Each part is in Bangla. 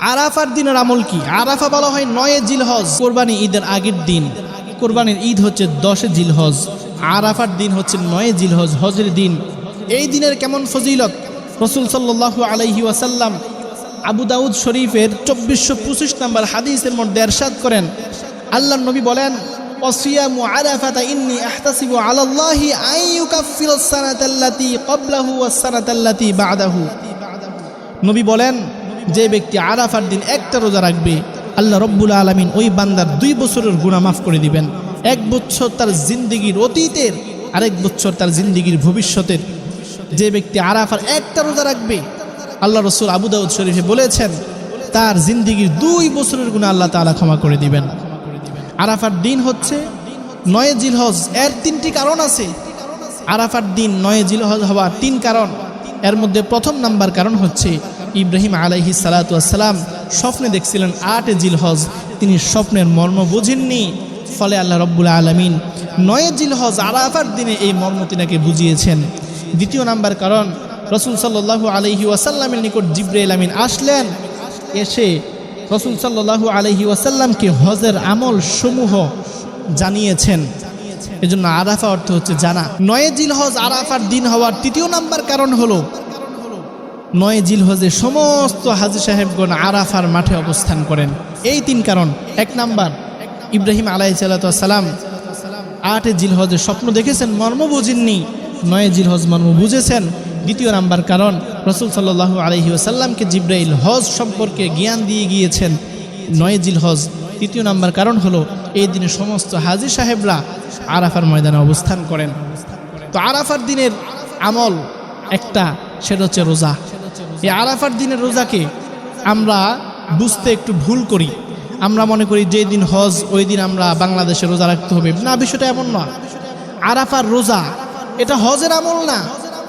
আরাফার দিনের আমল কি? আরাফা বলা হয় নয়ে জিলহজ, কোরবানি ঈদের আগের দিন। কোরবানির ঈদ হচ্ছে দশে জিলহজ, আরাফার দিন হচ্ছে নয়ে জিলহজ, হজের দিন। এই দিনের কেমন ফজিলত? রসুল সাল্লাল্লাহু আলাইহি ওয়াসাল্লাম আবু দাউদ শরীফের চব্বিশশো পঁচিশ নম্বর হাদিসের মধ্যে এরশাদ করেন। আল্লাহ নবী বলেন ইন্নি সানাতাল্লাতি নবী বলেন যে ব্যক্তি আরাফার দিন একটা রোজা রাখবে, আল্লাহ রব্বুল আলমিন ওই বান্দার দুই বছরের গুণা মাফ করে দিবেন। এক বছর তার জিন্দিগির অতীতের, আরেক বছর তার জিন্দিগির ভবিষ্যতের। যে ব্যক্তি আরাফার একটা রোজা রাখবে, আল্লাহ রসুল আবু দাউদ শরীফে বলেছেন, তার জিন্দিগির দুই বছরের গুণা আল্লাহ তালা ক্ষমা করে দিবেন। আরাফার দিন হচ্ছে নয় জিলহজ, এর তিনটি কারণ আছে। আরাফার দিন নয় জিলহজ হওয়ার তিন কারণ, এর মধ্যে প্রথম নাম্বার কারণ হচ্ছে ইব্রাহিম আলাইহি সালাতাম স্বপ্নে দেখছিলেন আট জিলহজ। তিনি স্বপ্নের মর্ম বুঝেননি। ফলে আল্লাহ রব্বুল আলমিন নয় জিলহজ আরাফার দিনে এই মর্ম তিনাকে বুঝিয়েছেন। দ্বিতীয় নাম্বার কারণ, রসুল সাল্লাহ আলহি ওয়াসাল্লামের নিকট জিব্রাইল আমিন আসলেন। এসে রসুল সাল্লাহ আলহি ওয়াসাল্লামকে হজের আমল সমূহ জানিয়েছেন। এজন্য আরাফা অর্থ হচ্ছে জানা। নয় জিলহজ আরাফার দিন হওয়ার তৃতীয় নাম্বার কারণ হলো নয় জিলহজে সমস্ত হাজি সাহেবগণ আরাফার মাঠে অবস্থান করেন। এই তিন কারণ। এক নাম্বার, ইব্রাহিম আলাই সালাম আটে জিলহজে স্বপ্ন দেখেছেন, মর্ম বুঝেননি। নয় জিলহজ মর্ম বুঝেছেন। দ্বিতীয় নাম্বার কারণ, রসুল সাল্লাহ আলহি আসাল্লামকে জিব্রাইল হজ সম্পর্কে জ্ঞান দিয়ে গিয়েছেন। নয় জিলহজ। তৃতীয় নাম্বার কারণ হলো, এই দিনে সমস্ত হাজি সাহেবরা আরাফার ময়দানে অবস্থান করেন। তো আরাফার দিনের আমল একটা, সেটা হচ্ছে রোজা। এই আরাফার দিনের রোজাকে আমরা বুঝতে একটু ভুল করি। আমরা মনে করি যে দিন হজ, ওই দিন আমরা বাংলাদেশে রোজা রাখতে হবে। না, বিষয়টা এমন নয় আরাফার রোজা, এটা হজের আমল না।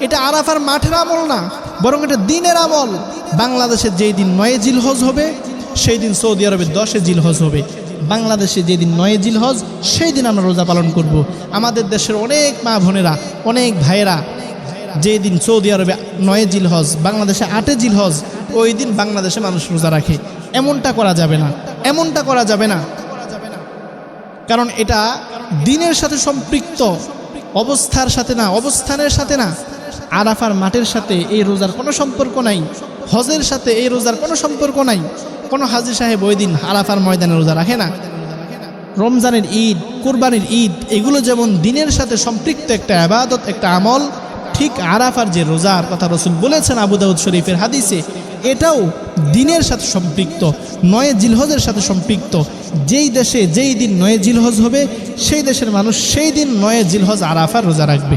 এটা আরাফার মাঠের আমল না। বরং এটা দিনের আমল। বাংলাদেশের যেই দিন নয় জিল হজ হবে, সেই দিন সৌদি আরবে দশে জিল হজ হবে। বাংলাদেশে যেদিন নয় জিল হজ, সেই দিন আমরা রোজা পালন করব। আমাদের দেশের অনেক মা বোনেরা, অনেক ভাইয়েরা যে দিন সৌদি আরবে নয় জিল হজ, বাংলাদেশে আটে জিল হজ, ওই দিন বাংলাদেশে মানুষ রোজা রাখে। এমনটা করা যাবে না। এমনটা করা যাবে না। কারণ এটা দিনের সাথে সম্পৃক্ত অবস্থার সাথে না, অবস্থানের সাথে না। আরাফার মাঠের সাথে এই রোজার কোনো সম্পর্ক নাই। হজের সাথে এই রোজার কোনো সম্পর্ক নাই। কোনো হাজির সাহেব ওই দিন আরাফার ময়দানে রোজা রাখে না। রমজানের ঈদ, কোরবানির ঈদ, এগুলো যেমন দিনের সাথে সম্পৃক্ত একটা আবাদত, একটা আমল ঠিক আরাফার যে রোজার কথা রসুল বলেছেন আবু দাউদ শরীফের হাদিসে, এটাও দিনের সাথে সম্পৃক্ত, নয় জিলহজের সাথে সম্পৃক্ত। যেই দেশে যেই দিন নয় জিলহজ হবে, সেই দেশের মানুষ সেই দিন নয় জিলহজ আরাফার রোজা রাখবে।